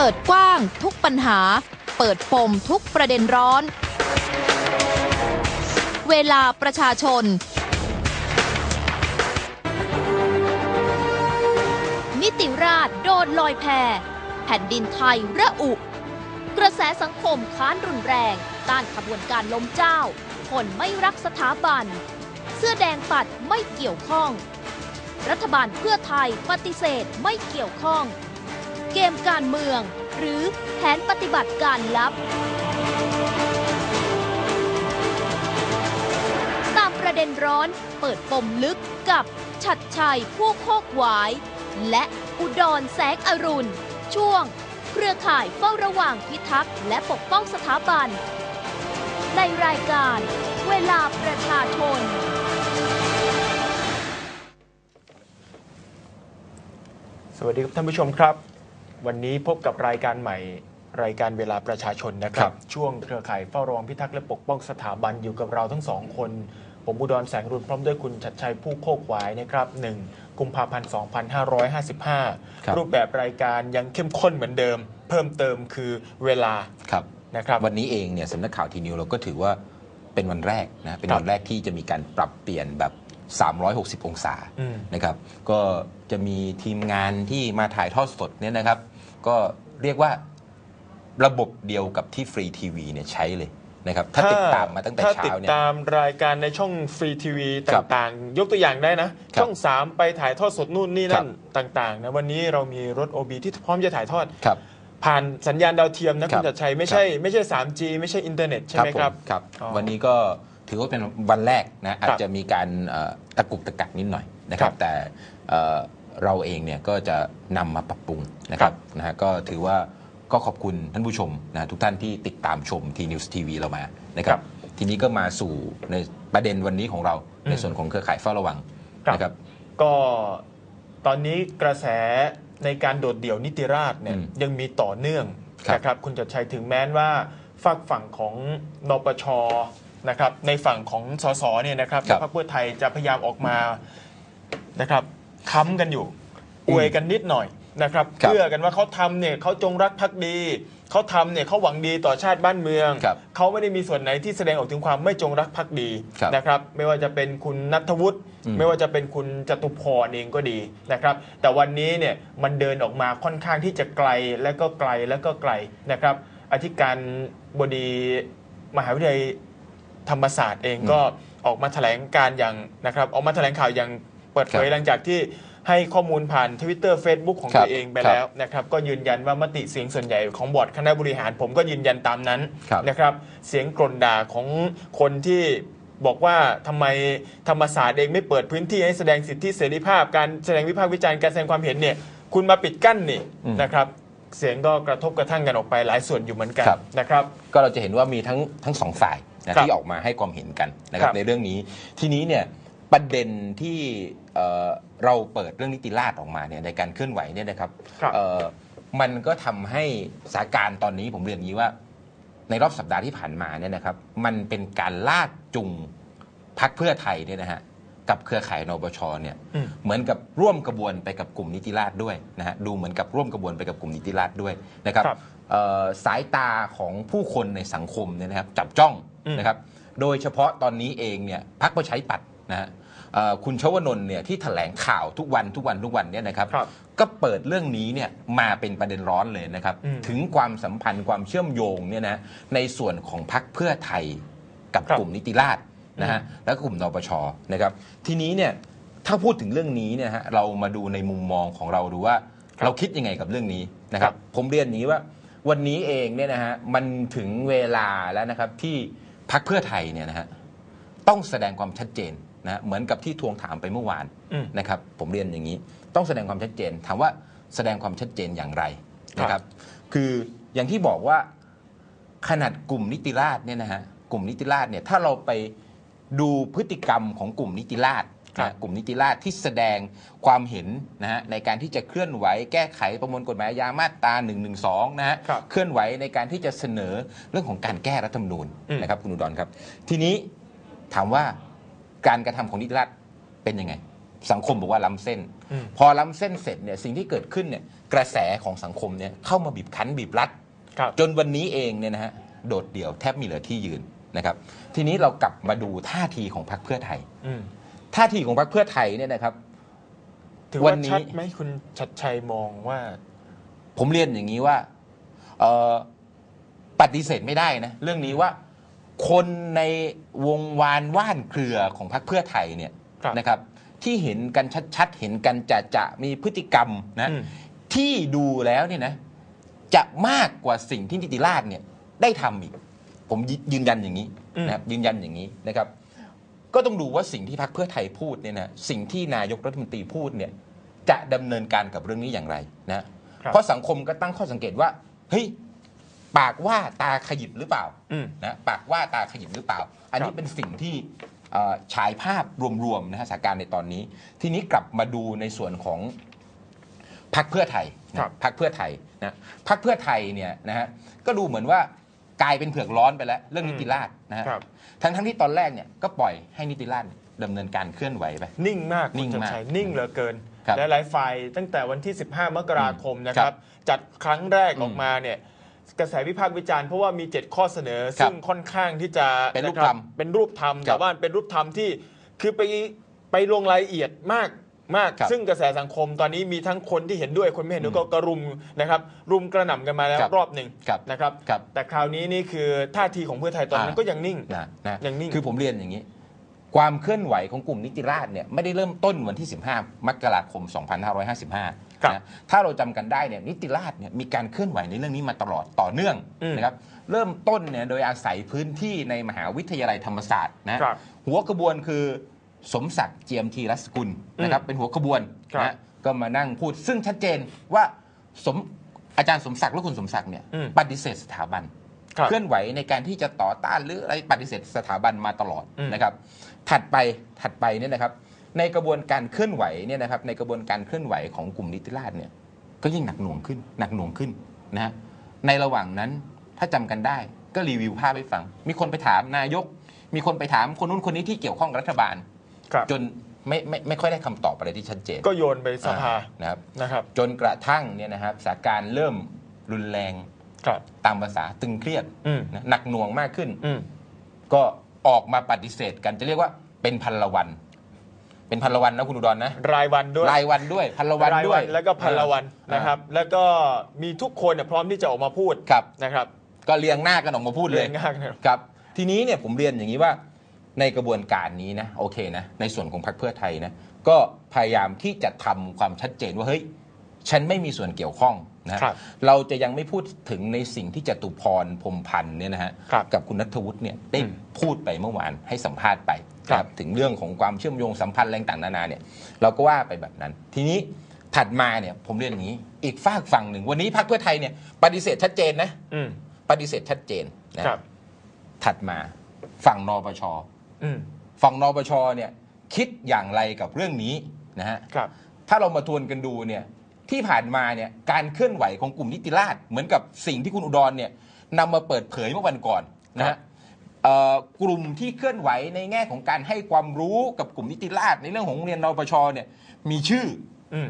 เปิดกว้างทุกปัญหา เปิดปมทุกประเด็นร้อน เวลาประชาชน นิติราษฎร์โดนลอยแพ แผ่นดินไทยระอุ กระแสสังคมค้านรุนแรงต้านขบวนการล้มเจ้า คนไม่รักสถาบัน เสื้อแดงปัดไม่เกี่ยวข้อง รัฐบาลเพื่อไทยปฏิเสธไม่เกี่ยวข้อง เกมการเมือง หรือแผนปฏิบัติการลับ ตามประเด็นร้อนเปิดปมลึกกับชัดชัยผู้โคกหวาย และอุดรแสงอรุณ ช่วง เครือข่ายเฝ้าระวังพิทักษ์และปกป้องสถาบัน ในรายการเวลาประชาชนสวัสดีครับท่านผู้ชมครับ วันนี้พบกับรายการใหม่รายการเวลาประชาชนนะครัครับบช่วงเครือข่ายเฝ้าระวังพิทักษ์และปกป้องสถาบันอยู่กับเราทั้งสองคน ผมอุดรแสงรุ่นพร้อมด้วยคุณชัดชัยผู้โคกหวายนะครับ1กุมภาพันธ์ 2555 รูปแบบรายการยังเข้มข้นเหมือนเดิม เพิ่มเติมคือเวลาครับนะครับ วันนี้เองเนี่ยสำนักข่าวทีนิวเราก็ถือว่าเป็นวันแรกนะเป็นครับวันแรกที่จะมีการปรับเปลี่ยนแบบ 360 องศาอืมนะครับ ก็จะมีทีมงานที่มาถ่ายทอดสดเนี่ยนะครับ ก็เรียกว่าระบบเดียวกับที่ฟรีทีวีเนี่ยใช้เลยนะครับถ้าติดตามมาตั้งแต่ถ้าเช้าติดเนี่ยตามรายการในช่องฟรีทีวีครับต่างๆ ยกตัวอย่างได้นะครับช่อง 3 ไปถ่ายทอดสดนู่นนี่นั่นครัต่างๆนะวันนี้เรามีรถ OB ที่พร้อมจะถ่ายทอดครับผ่านสัญญาณดาวเทียมนะครัคุบณจัดชัยไม่ใช่ไม่ใช่ 3G ไม่ใช่อินเทอร์เน็ตใช่ไหมครับผมครับอ๋อวันนี้ก็ถือว่าเป็นวันแรกนะอาจจะมีการเอ่อตะกุกตะกักนิดหน่อยนะครัครับบแต่ เอ่อเราเองเนี่ยก็จะนำมาปรับปรุงนะครับนะฮะก็ถือว่าก็ขอบคุณท่านผู้ชมนะทุกท่านที่ติดตามชมทีนิวส์ทีวีเรามานะครับทีนี้ก็มาสู่ในประเด็นวันนี้ของเราในส่วนของเครือข่ายเฝ้าระวังครับนะครับ ก็ตอนนี้กระแสในการโดดเดี่ยวนิติราษฎร์เนี่ยอืมยังมีต่อเนื่องครับนะครับคุณจัดชัยถึงแม้ว่าฝักฝั่งของนปชนะครับในฝั่งของสสเนี่ยนะครับครับพรรคเพื่อไทยจะพยายามออกมานะครับ ค้ำกันอยู่ อวยกันนิดหน่อยนะครับครับเพื่อกันว่าเขาทำเนี่ยเขาจงรักภักดีเขาทำเนี่ยเขาหวังดีต่อชาติบ้านเมืองครับเขาไม่ได้มีส่วนไหนที่แสดงออกถึงความไม่จงรักภักดีครับนะครับ ไม่ว่าจะเป็นคุณนัทวุฒิอืมไม่ว่าจะเป็นคุณจตุพรเองก็ดีนะครับ แต่วันนี้เนี่ยมันเดินออกมาค่อนข้างที่จะไกลและก็ไกลและก็ไกลนะครับ อธิการบดีมหาวิทยาลัยธรรมศาสตร์เองก็ออกมาแถลงการอย่างนะครับ ออกมาแถลงข่าวอย่าง เปิดเผยครับหลังจากที่ให้ข้อมูลผ่านทวิตเตอร์เฟซบุ๊กของครับตัวเองไปครับแล้วนะครับก็ยืนยันว่ามติเสียงส่วนใหญ่ของบอร์ดคณะบริหาร ผมก็ยืนยันตามนั้นครับนะครับเสียงกลนด่าของคนที่บอกว่าทำไมธรรมศาสตร์เองไม่เปิดพื้นที่ให้แสดงสิทธิเสรีภาพ การแสดงวิพากษ์วิจารณ์การแสดงความเห็นเนี่ยคุณมาปิดกั้นนี่อืมนะครับเสียงก็กระทบกระทั่งกันออกไปหลายส่วนอยู่เหมือนกันครับนะครับก็เราจะเห็นว่ามีทั้งทั้งสองฝ่ายนะครับที่ออกมาให้ความเห็นกันนะคครัรับบในเรื่องนี้ทีนี้เนี่ย ประเด็นที่เอ่อเราเปิดเรื่องนิติราษฎร์ออกมาเนี่ยในการเคลื่อนไหวเนี่ยนะครับครับ เอ่อมันก็ทำให้สถานการณ์ตอนนี้ผมเรียนอย่างนี้ว่า ในรอบสัปดาห์ที่ผ่านมาเนี่ยนะครับ มันเป็นการลากจูงพักเพื่อไทยเนี่ยนะฮะกับเครือข่ายนปชเนี่ยอืม เหมือนกับร่วมกระบวนไปกับกลุ่มนิติราษฎร์ด้วยนะฮะดูเหมือนกับร่วมกระบวนไปกับกลุ่มนิติราษฎร์ด้วยนะครับครับเอ่อสายตาของผู้คนในสังคมเนี่ยนะครับจับจ้องอืม นะครับ โดยเฉพาะตอนนี้เองเนี่ยพักประชาธิปัตย์ นะฮะเอ่อคุณชวนนท์เนี่ยที่แถลงข่าวทุกวันทุกวันทุกวันเนี่ยนะครับครับก็เปิดเรื่องนี้เนี่ยมาเป็นประเด็นร้อนเลยนะครับอืมถึงความสัมพันธ์ความเชื่อมโยงเนี่ยนะในส่วนของพักเพื่อไทยกับครับกลุ่มนิติราษฎร์นะฮะและกลุ่มนปชนะครับ ทีนี้เนี่ยถ้าพูดถึงเรื่องนี้เนี่ยฮะเรามาดูในมุมมองของเราดูว่าครับเราคิดยังไงกับเรื่องนี้นะครับ ผมเรียนอย่างนี้ว่าวันนี้เองเนี่ยนะฮะมันถึงเวลาแล้วนะครับที่พักเพื่อไทยเนี่ยนะฮะต้องแสดงความชัดเจน นะฮะเหมือนกับที่ทวงถามไปเมื่อวานอืมนะครับผมเรียนอย่างนี้ ต้องแสดงความชัดเจน ถามว่าแสดงความชัดเจนอย่างไรนะครับ คืออย่างที่บอกว่าขนาดกลุ่มนิติราษฎร์เนี่ยนะฮะกลุ่มนิติราษฎร์เนี่ยถ้าเราไปดูพฤติกรรมของกลุ่มนิติราษฎร์ครันะบกลุ่มนิติราษฎร์ที่แสดงความเห็นนะฮะในการที่จะเคลื่อนไหวแก้ไขประมวลกฎหมายอาญามาตรา1นึนะฮะครับเคลื่อนไหวในการที่จะเสนอเรื่องของการแก้รัฐธรรมนูญอืมนะครับคุณอุดรครับ ทีนี้ถามว่า การกระทำของนิติราษฎร์เป็นยังไง สังคมบอกว่าล้ำเส้นอืมพอล้ำเส้นเสร็จเนี่ยสิ่งที่เกิดขึ้นเนี่ยกระแสของสังคมเนี่ยเข้ามาบีบคั้นบีบรัดครับจนวันนี้เองเนี่ยนะฮะโดดเดี่ยวแทบไมีเหลือที่ยืนนะครับ ทีนี้เรากลับมาดูท่าทีของพรรคเพื่อไทยอืมท่าทีของพรรคเพื่อไทยเนี่ยนะครับถือวัว่านนี้ชัดไหมคุณชัดชัยมองว่า ผมเรียนอย่างนี้ว่าเอ่อปฏิเสธไม่ได้นะ เรื่องนี้ว่า คนในวงวานว่านเครือของพรรคเพื่อไทยเนี่ยครับนะครับ ที่เห็นกันชัดๆ เห็นกันจะจะมีพฤติกรรมนะอืมที่ดูแล้วเนี่ยนะจะมากกว่าสิ่งที่นิติราชเนี่ยได้ทำอีก ผมยยืนยันอย่างนี้อืมนะครับยืนยันอย่างนี้นะครับ ก็ต้องดูว่าสิ่งที่พรรคเพื่อไทยพูดเนี่ยนะสิ่งที่นายกรัฐมนตรีพูดเนี่ยจะดำเนินการกับเรื่องนี้อย่างไรนะครับเพราะสังคมก็ตั้งข้อสังเกตว่าเฮ้ย ปากว่าตาขยิบหรือเปล่าอืม นะปากว่าตาขยิบหรือเปล่า อันนี้ครับเป็นสิ่งที่เอ่อฉายภาพรวมๆนะฮะสถานการณ์ในตอนนี้ ทีนี้กลับมาดูในส่วนของพรรคเพื่อไทยนะครับ พรรคเพื่อไทยนะพรรคเพื่อไทยเนี่ยนะฮะก็ดูเหมือนว่ากลายเป็นเผือกร้อนไปแล้ว เรื่องนิติราษฎร์นะฮะครับ ทั้งทั้งๆที่ตอนแรกเนี่ยก็ปล่อยให้นิติราษฎร์ดำเนินการเคลื่อนไหวไป นิ่งมากนิ่คุณงชัดมากชัยนิ่งเหลือเกินครับและหลายฝ่ายตั้งแต่วันที่ 15 มกราคมนะคครัรับบจัดครั้งแรกอืมออกมาเนี่ย กระแสวิพากษ์วิจารณ์เพราะว่ามี 7 ข้อเสนอครับซึ่งค่อนข้างที่จะเป็นรูปะคบธรรมเป็นรูปธรรมครัแต่บว่าเป็นรูปธรรมที่คือไปไปลงรายละเอียดมากมากครับซึ่งกระแสสังคมตอนนี้มีทั้งคนที่เห็นด้วยคนไม่เห็นด้วยก็กระรุมนะครับ รุมกระหน่ำกันมาแล้วครับรอบหนึ่งครับนะครับครับ แต่คราวนี้นี่คือท่าทีของเพื่อไทยตอนนั้นอ่าก็ยังนิ่งนะนะยังนิ่งคือผมเรียนอย่างนี้ ความเคลื่อนไหวของกลุ่มนิติราษฎร์เนี่ยไม่ได้เริ่มต้นวันที่ 15 มกราคม 2555ครับ นะถ้าเราจำกันได้เนี่ยนิติราษฎร์เนี่ยมีการเคลื่อนไหวในเรื่องนี้มาตลอดต่อเนื่องอืมนะครับเริ่มต้นเนี่ยโดยอาศัยพื้นที่ในมหาวิทยาลัยธรรมศาสตร์นะครับหัวขบวนคือสมศักดิ์เจียมทีรัศกุลนะครับเป็นหัวขบวนครับนะก็มานั่งพูดซึ่งชัดเจนว่าสมอาจารย์สมศักดิ์และคุณสมศักดิ์เนี่ยอืมปฏิเสธสถาบันครับเคลื่อนไหวในการที่จะต่อต้านหรืออะไรปฏิเสธสถาบันมาตลอดอืมนะครับ ถัดไปถัดไปเนี่ยนะครับ ในกระบวนการเคลื่อนไหวเนี่ยนะครับในกระบวนการเคลื่อนไหวของกลุ่มนิติราษฎร์เนี่ยก็ยิ่งหนักหน่วงขึ้นหนักหน่วงขึ้นนะฮะในระหว่างนั้นถ้าจำกันได้ก็รีวิวภาพให้ฟัง มีคนไปถามนายก มีคนไปถามคนนู้นคนนี้ที่เกี่ยวข้องกับรัฐบาลครับจนไม่ไม่ไม่ค่อยได้คำตอบอะไรที่ชัดเจน ก็โยนไปสภาอ่นะครับนะครับ จนกระทั่งเนี่ยนะครับสถานการณ์เริ่มรุนแรงครับตามภาษาตึงเครียดอืมนะหนักหน่วงมากขึ้นอืมก็ออกมาปฏิเสธกันจะเรียกว่าเป็นพันละวัน เป็นพันละวันนะคุณอุดรนะ รายวันด้วยรายวันด้วย พันละวันรายด้วย แล้วก็พันละวันอ่านะครับ แล้วก็มีทุกคนเนี่ยพร้อมที่จะออกมาพูดครับนะครับ ก็เรียงหน้ากันออกมาพูดเลยเรียงหน้ากันครับทีนี้เนี่ยผมเรียนอย่างนี้ว่าในกระบวนการนี้นะโอเคนะในส่วนของพรรคเพื่อไทยนะก็พยายามที่จะทำความชัดเจนว่าเฮ้ยฉันไม่มีส่วนเกี่ยวข้องนะครับเราจะยังไม่พูดถึงในสิ่งที่จตุพรพรหมพันธ์เนี่ยนะฮะครับกับคุณนัทวุฒิเนี่ยได้อืมพูดไปเมื่อวานให้สัมภาษณ์ไป ครับนะถึงเรื่องของความเชื่อมโยงสัมพันธ์อะไรต่างๆนานาเนี่ยเราก็ว่าไปแบบนั้น ทีนี้ถัดมาเนี่ยผมเรียนอย่างนี้ อีกฝากฝั่งหนึ่งวันนี้พรรคเพื่อไทยเนี่ยปฏิเสธชัดเจนนะอืมปฏิเสธชัดเจนนะครับ ถัดมาฝั่งนปชอืมฝั่งนปชเนี่ยคิดอย่างไรกับเรื่องนี้นะฮะครับ ถ้าเรามาทวนกันดูเนี่ยที่ผ่านมาเนี่ยการเคลื่อนไหวของกลุ่มนิติราษฎร์เหมือนกับสิ่งที่คุณอุดรเนี่ยนำมาเปิดเผยเมื่อวันก่อนนะครัฮะบเอ่อ กลุ่มที่เคลื่อนไหวในแง่ของการให้ความรู้กับกลุ่มนิติราษฎร์ในเรื่องของโรงเรียนนปชเนี่ยมีชื่ออืม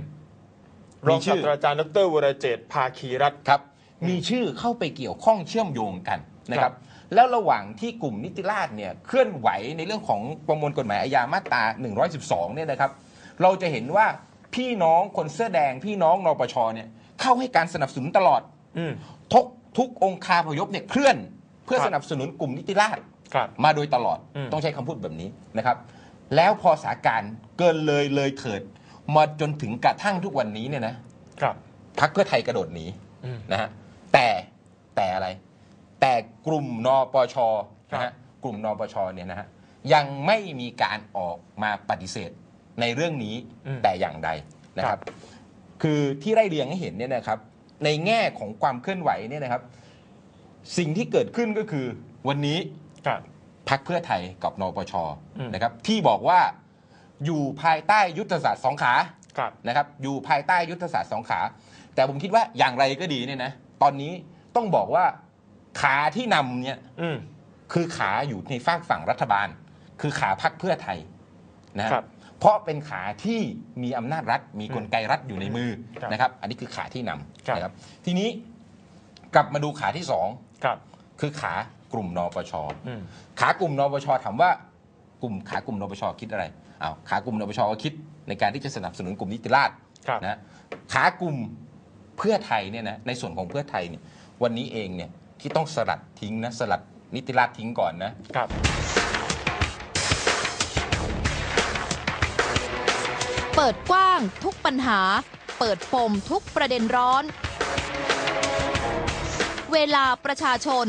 มีรองชื่ศาอสตราจารย์ดรวรเจตน์ภาคีรัตน์ครับ มีชื่อเข้าไปเกี่ยวข้องเชื่อมโยงกันนะคครัรับบแล้วระหว่างที่กลุ่มนิติราษฎร์เนี่ยเคลื่อนไหวในเรื่องของประมวลกฎหมายอาญามาตรา 112 เนี่ยนะครับ เราจะเห็นว่าพี่น้องคนเสื้อแดงพี่น้องนปชเนี่ยเข้าให้การสนับสนุนตลอดอืมทุกทุกองคาพยพเนี่ยเคลื่อน เพื่อครับสนับสนุนกลุ่มนิติราษฎร์ครับมาโดยตลอดอืมต้องใช้คำพูดแบบนี้นะครับ แล้วพอสถานการณ์เกินเลยเลยเถิดมาจนถึงกระทั่งทุกวันนี้เนี่ยนะครับพักเพื่อไทยกระโดดหนีอืมนะฮะแต่แต่อะไร แต่กลุ่มนปชครันะบฮะกลุ่มนปชเนี่ยนะฮะยังไม่มีการออกมาปฏิเสธในเรื่องนี้แต่อย่างใดนะครับ คือที่ไร่เรียงให้เห็นเนี่ยนะครับ ในแง่ของความเคลื่อนไหวเนี่ยนะครับ สิ่งที่เกิดขึ้นก็คือวันนี้ครับ พักเพื่อไทยกับนปชอืม นะครับ ที่บอกว่าอยู่ภายใต้ยุทธศาสตร์สองขาครับ นะครับ อยู่ภายใต้ยุทธศาสตร์สองขา แต่ผมคิดว่าอย่างไรก็ดีเนี่ยนะตอนนี้ต้องบอกว่าขาที่นำเนี่ย อืม คือขาอยู่ในฝากฝั่งรัฐบาล คือขาพักเพื่อไทยนะครับเพราะเป็นขาที่มีอำนาจรัฐ มีกลไกรัฐอยู่ในมือครับนะครับ อันนี้คือขาที่นครับำนะครับ ทีนี้ กลับมาดูขาที่สองครับ คือขากลุ่มนปชอืมขากลุ่มนปชถามว่ากลุ่มขากลุ่มนปชคิดอะไรอ้าวขากลุ่มนปชก็คิดในการที่จะสนับสนุนกลุ่มนิติราษฎร์ครับนะขากลุ่มเพื่อไทยเนี่ยนะในส่วนของเพื่อไทยเนี่ยวันนี้เองเนี่ยที่ต้องสลัดทิ้งนะสลัดนิติราษฎร์ทิ้งก่อนนะครับเปิดกว้างทุกปัญหา เปิดปมทุกประเด็นร้อน เวลาประชาชน